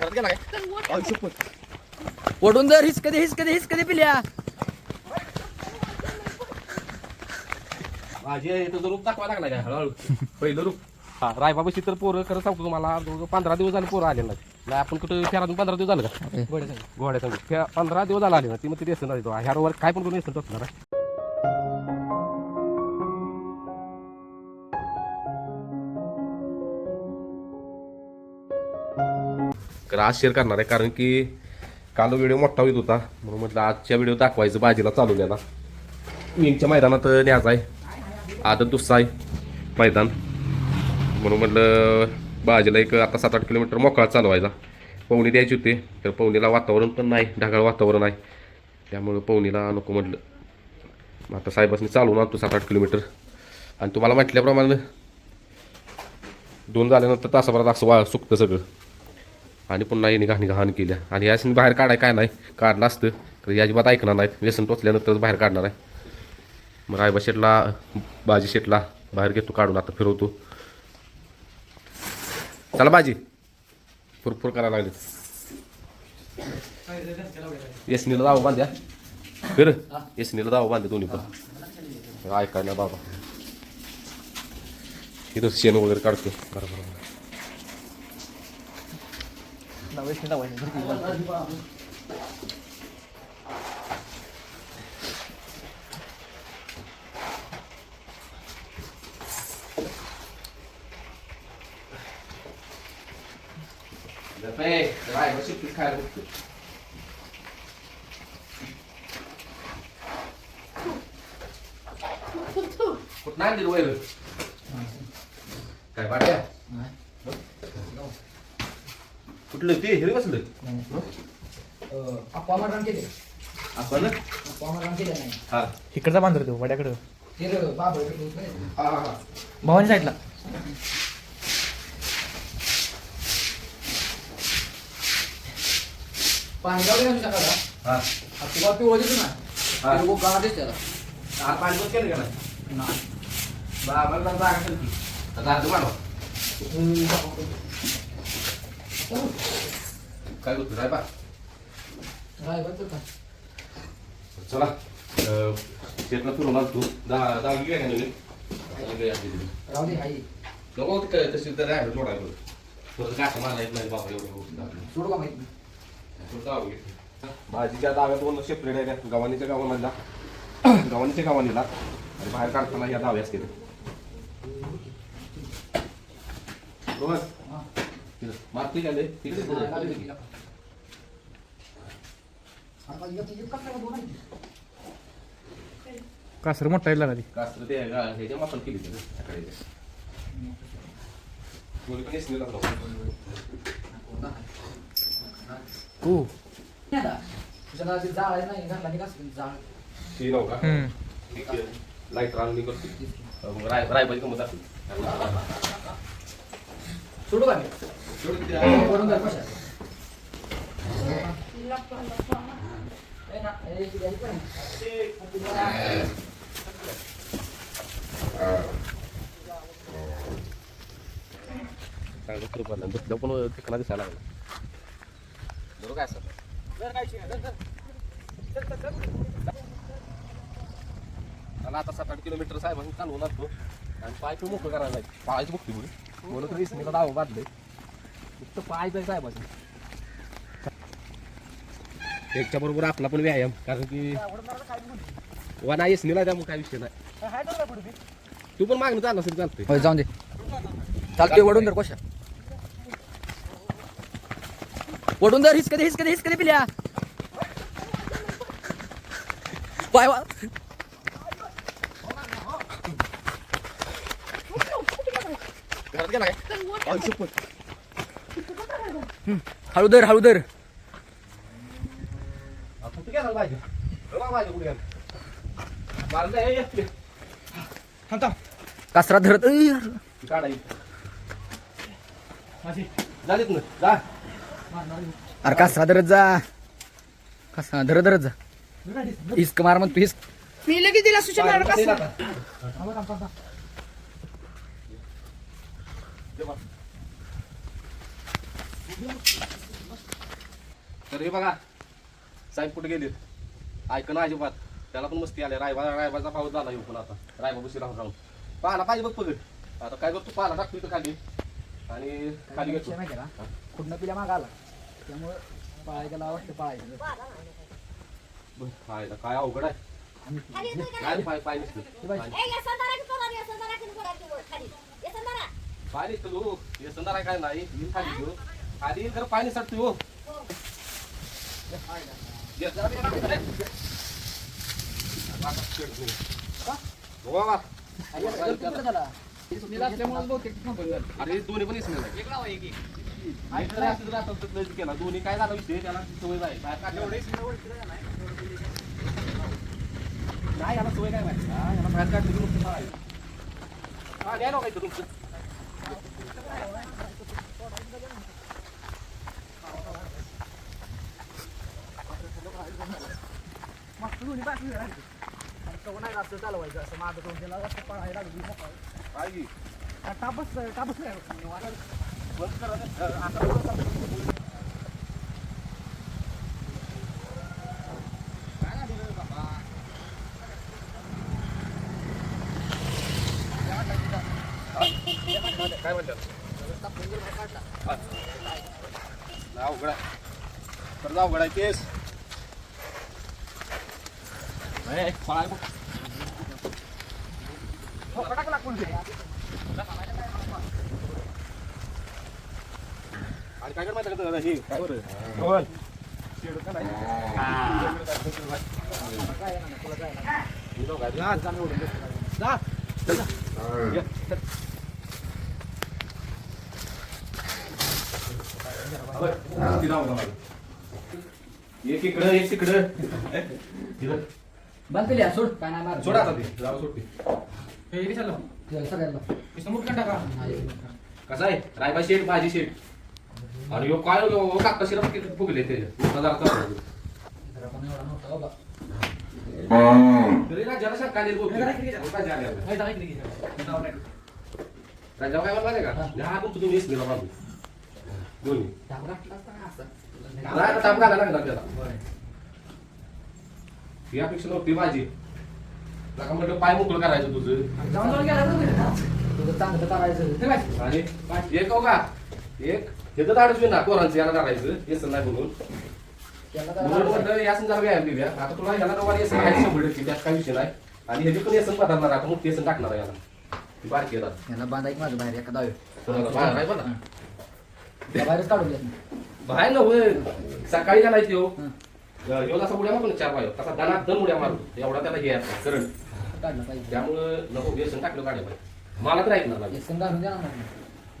घरात गेला काय? ओढून जर हिस कधी हिस कधी हिस कधी पिल्या. माझी तुझं रूप दाखवा लागला काय हळूहळू. पहिलं रूप. हा रायबाबाशी तर पोरं खरं सांगतो तुम्हाला जवळजवळ पंधरा दिवस झाले पोरं आले नाही नाही आपण कुठं फेरातून पंधरा दिवस झालं का? घोड्या सांगू पंधरा दिवस झाला आले ना ती मग ती येसन ह्या ह्यावर काय पण करून येसन असणार तर आज शेअर करणार आहे कारण की काल व्हिडिओ मोठा होत होता. म्हणून म्हटलं आजच्या व्हिडिओ दाखवायचं बाजीला चालवल्याला विंगच्या मैदानात न्यायचा आहे. आदत दुसरा आहे मैदान. म्हणून म्हटलं बाजीला एक आता सात आठ किलोमीटर मोकळा चालवायचा पवनी द्यायची होती तर पवनीला वातावरण पण नाही ढगाळ वातावरण आहे. त्यामुळं पवनीला नको म्हटलं. मग आता साहेबांनी चालवून आणतो सात आठ किलोमीटर. आणि तुम्हाला म्हटल्याप्रमाणे दोन झाल्यानंतर तासाभरात असं वा सुकतं सगळं. आणि पुन्हा येणे घाणी घाण केल्या. आणि याच्याने बाहेर काढाय काय नाही काढलं असतं. तर या अजिबात ऐकणार नाहीत. व्यसन टोचल्यानंतरच बाहेर काढणार आहे. मग आयबा शेटला बाजी शेटला बाहेर घेतो काढून आता फिरवतो. चला बाजी. फुरफुर करायला लागले. यसनीला दावा बांध्या फिर. यसनीला दावा बांधे दोन्ही पण. ऐकायला बाबा. इथं शेण वगैरे काढतो. बरोबर 那我听到我也是第一个。Beh, vai, vai semplificare tutto. Một nát đi đuôi. Cải bát đấy? कुठलं ते? केले. आपण अपमान केले नाही. हा. इकडचा बांधतो तो वड्याकडं. ते बाबा हा हा हा. भवानी साईडला. पाणी गावले ना सकाळला हा. तुला पिवळं दिसतो हा. ना त्याला. हा पाणी केलं का नाही? नाही. बा मला जरा जागा असेल की आता काय होतं राय बा राय बघ का चला शेतला फिरून आणतो दहा दहा घे काय नवीन. राहू दे आई नको ते काय तशी तर राहिलं जोडायला परत गाठ मारला येत नाही बाबा एवढं. सोडू का माहिती भाजीच्या दाव्यात दोन सेपरेट आहे त्या गव्हाणीच्या गावामधला गव्हाणीच्या गावानीला आणि बाहेर काढताना या दावे असतील रोहन तिकडे तिकडे. कसं काय बोलायचं? कासर मोठा येईल लागली कास्त्र ते ह्याच्या मापात केली. तू जाळ आहे नाही की. लाइट रांगणी करते रायबाजी गमत असेल सोडू का पण दिसायला लागला बरोबर काय सर मला आता सात आठ किलोमीटर साहेबांनी चालवून लागतो आणि पाय पण मोकळं करायला नाही पायाची म्हणून म्हणून तर इसनीला दावा बांधले फक्त पाय जाय साहेबांनी त्याच्या बरोबर आपला पण व्यायाम कारण की वा नाही इसनीला त्यामुळे काय विषय नाही. तू पण मागणं चाललं असेल चालतंय. होय जाऊन दे. चालते वडून जर कशा. वडून जर हिस कधी हिस कधी हिस कधी पिल्या. पाय वा घरात गेला काय? शपथ. कासरा धरत यार. काढा इथं. जा तिथनं, जा. अरे कासरा धरत जा. कासरा धरत धरत जा. हिसक मार मग तू हिसक मी लगेच दिला सूचना आता. तर हे बघा साहेब कुठे गेलेत? ऐकन अजिबात. त्याला पण मस्ती आल्या रायबा रायबाचा पाऊस झाला येऊ पण आता. रायबा बशी राहून राहून पाला पाहिजे बघ पगड आता काय करतो पाला टाकतो इथं खाली. आणि खाली घेतो. माहिती आहे का कुठनं पिल्या माग आला. त्यामुळं पळायला वाटतं पळायचं खायला काय अवघड आहे. काय पाय पाय पाय पाय नसतं हो हे काय नाही? येईल खाली घेऊ. हो ये, जरा शेड घेऊ. हो. अरे दोन्ही पण केला. दोन्ही काय झालं विषय त्याला सवय नाही बाहेर काढल्या नाही याला सवय काय माहिती हा, याला बाहेर काढली की नुसतं पळायचं. हा द्या ना काहीतरी असं चालवायचं असं माझं करून त्याला असं पळायला लागली काय की? टापच टापच बंद करा आता काय म्हणतात अवघड तर अवघड आहे केस एक इकडं एक तिकडं तिकडं. बंद केली सोड. काय नाही मार. सोड आता ते. जाऊ सोड ते. हे चाललं सगळ्यांना. इसं मुठ टाका. कसं आहे? रायबा शेट भाजी शेट आणि ह्यो काय ह्यो काका शिरा किती फुगले ते. हजार बोलतोय. राजा काय नाही का? हा. तुमचं तुम्ही इसमेला बाबू दोन्ही. ताप घालायला लागला त्याला. ही अपेक्षा नव्हती माझी नका म्हटलं पाय मोकळं करायचं तुझं. जाऊन जाऊन गेला तुझं चांगलं करायचं. आणि एक हो का? एक. हे तर अडचणी ना पोरांचं याला करायचं. येसन नाही म्हणून म्हणून म्हटलं यासन जरा व्यायाम दिल्या आता तुला याला दोघांना येसन आहे शंभर टक्के त्यात काही विषय नाही. आणि ह्याची पण येसन बदलणार आता येसन टाकणार आहे याला. ती बारकी आहे आता. याला बांधायक माझं बाहेर एका दावे. कोणाला बाहेर आहे बघा. बाहेरच काढून देत बाहेर न होय सकाळी त्यो ह्यो असा उड्या मारून चार पाय तसा दणात दण उड्या मारतो एवढा त्याला हे करंट काढलं पाहिजे. त्यामुळं नको व्यसन टाकलं गाड्या पाहिजे मला तर ऐकणार नाही. व्यसन घालून द्या ना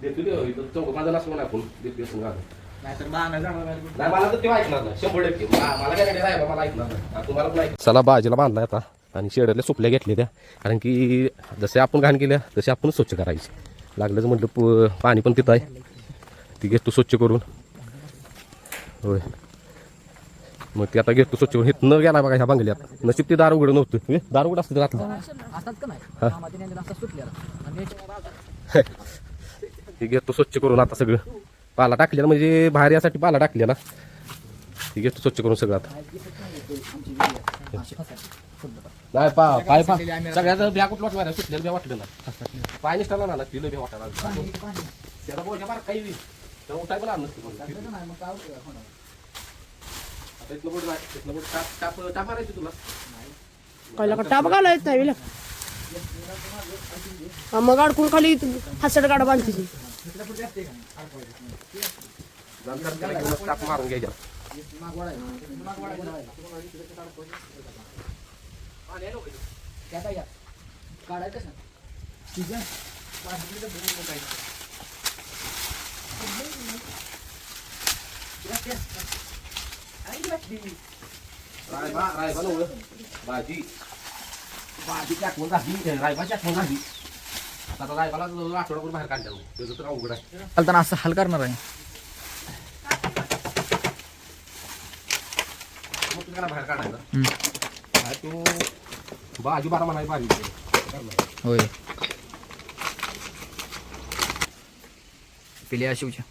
देतो इथं चौक माझं नसलो ना आपण देतो व्यसन घालून नाहीतर बांधा जाणार बाहेर कुठं. नाही मला तर तेव्हा ऐकणार नाही. शंभर टक्के. मा- मला काय नाही राहिलं, मला ऐकणार नाही. आ, तुम्हाला पण ऐक चला बाजीला बांधला आता. आणि शेडरल्या सुकल्या घेतल्या त्या. कारण की जसे आपण घाण केल्या तसे आपण स्वच्छ करायचे. लागलंच म्हटलं पु- पाणी पण तिथं आहे ती घेतो स्वच्छ करून. होय. मग ती आता घेतो स्वच्छ करून. इथनं गेला बघा ह्या बांगल्यात. नशीब ते दार उघडं नव्हतं हे, दार उघडं असतं घातलं हे. घेतो स्वच्छ करून आता सगळं. पाला टाकलेला म्हणजे बाहेर यासाठी पाला टाकलेला. हे घेतो स्वच्छ करून सगळं आता. नाही पा पाय पा. सगळ्यात ब्या कुठलं वाटलं सुटलेलं वाटलं ना पाय निष्ठाला ना तिला वाटायला. त्याला बोल बार काही उठाय पण. आता इथलं बोट नाही इथलं बोट टाप टाप टाप मारायची तुला. पहिला का टाप विला. हा, मग अडकून खाली हसड गाडा बांधते. नंतर त्याला घेऊन टाप मारून घ्यायच्या काढायचं कसं ठीक आहे रायबा रायबा नव्हतं भाजी. भाजी टाकून झाली. रायबा टाकून झाली. आता रायबाला आठवडाभर बाहेर त्याचं तर अवघड आहे. चालताना असं हल करणार आहे. मग तुला बाहेर काढायचा. तू भाजी बारा म्हणाय भाजी. होय. पिल्या शिवच्या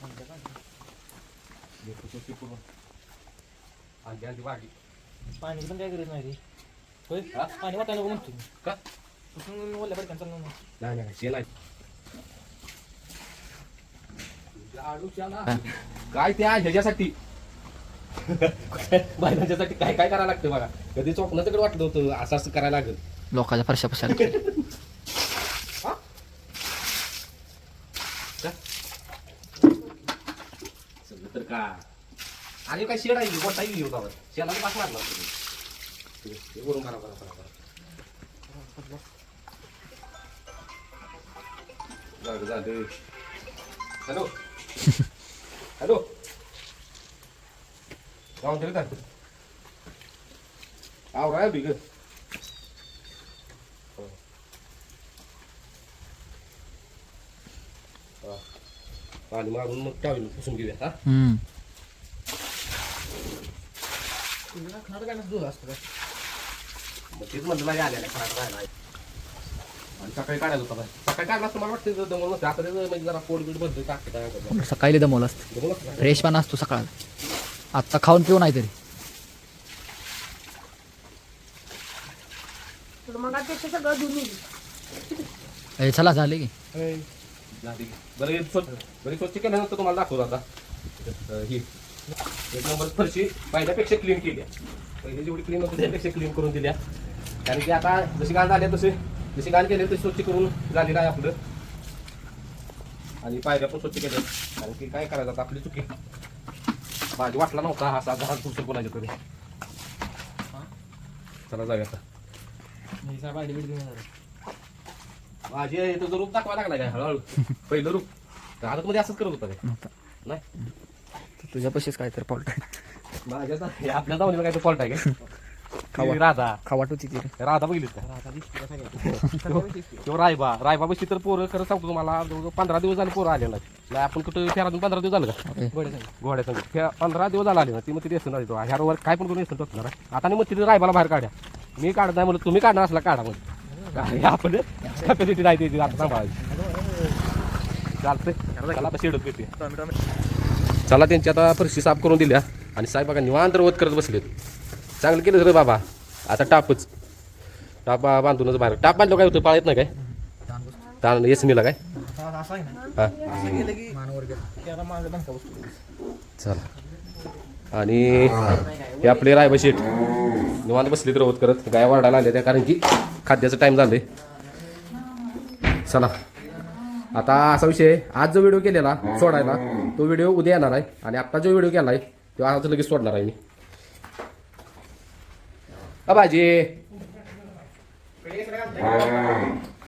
स्वच्छ करून आणखी आणखी भाजी पाणी पण काय गरज नाही रे. होय? पाणी वाटायला नको म्हणतो मी. का? कुठून ओल्या बरं चाललं नाही नाही नाही शेण आहे काय त्या ह्याच्यासाठी? बैलांच्यासाठी काय काय करायला लागतं बघा. कधी चोपणं तिकडे वाटलं होतं असं असं करायला लागेल. लोकांच्या फरशा पशाला सगळं का आणि काय शेड आहे मोठा येईल होता शेणाला पास मारला ते वरून करा करा करा करा. झालं हॅलो. हॅलो. जाऊन तरी काय आवरा पाणी मारून मग टावेल पुसून घेऊया हा? हम्म. दूध असतं मग तेच म्हणलं नाही आलेलं खराब राहिला. आणि सकाळी काढायला होता बाई. सकाळी काढला असतं मला वाटतं नसतं आता म्हणजे जरा पोट बीट बंद टाकते काय करतो सकाळी दमवलं असतं. फ्रेश पाना असतो सकाळ. आत्ता खाऊन पिऊन आहे तरी. तर मग आता ते सगळं धुवून येईल. ए, चला झाले की. बरं हे स्वच्छ बरं हे स्वच्छ केल्यानंतर तुम्हाला दाखवतो आता. ही. एक नंबर फरशी पहिल्यापेक्षा क्लीन केली पहिले जेवढी क्लीन होती त्यापेक्षा क्लीन करून दिल्या कारण की आता जशी घाण झाली तसे जशी घाण केली तशी स्वच्छ करून झालेलं आहे आपलं. आणि पायऱ्या पण स्वच्छ केल्या कारण की काय करायचं आता आपली चुकी. भाजी वाटला नव्हता हा साधा पुढचं कोणाच्या तरी. चला जाऊया आता. आहे तुझं रूप दाखवा लागला काय हळूहळू. पहिलं रूप. मध्ये असंच करत होता काय? नव्हता. नाही? तुझ्या पशीच काय तर फॉल्ट आहे. माझ्या हे आपल्या जाऊन काय तो फॉल्ट आहे. ती राधा. खावाट होती ती रे. राधा बघितलीस का? किंवा रायबा रायबा. बशी तर पोरं खरं सांगतो तुम्हाला जवळजवळ पंधरा दिवस झाले पोरं आले नाही आपण कुठं फेरातून पंधरा दिवस झालं का? अरे. घोड्या संग पंधरा दिवस झाला आले ना ती मग तिथे येसून आली ह्या रोवर काय पण करून येसून टोचणार आहे. आता नाही मग तिथे रायबाला बाहेर काढ्या मी काढत नाही म्हणलं तुम्ही काढणार असला काढा म्हणजे काय आपण कॅपॅसिटी नाही त्याची आता सांभाळायची. चालतंय. चला आता शेडत चला त्यांची आता फरशी साफ करून दिल्या. आणि साहेब बघा निवांत रवत करत बसलेत. चांगलं केलं रे बाबा. आता टापच. टाप बांधूनच बाहेर. टाप बांधलं काय होतं? पाळत नाही काय? ताण येस मिला काय? ना चला. आणि हे आपले रायबा शेठ. निवांत बसलेत रवत करत. गाय वाढायला आले त्या कारण की खाद्याचं टाईम झालंय. चला. आता असा विषय आज जो व्हिडिओ केलेला सोडायला तो व्हिडिओ उद्या येणार आहे. आणि आत्ता जो व्हिडिओ केला आहे तो आज लगेच सोडणार आहे मी. अ भाजी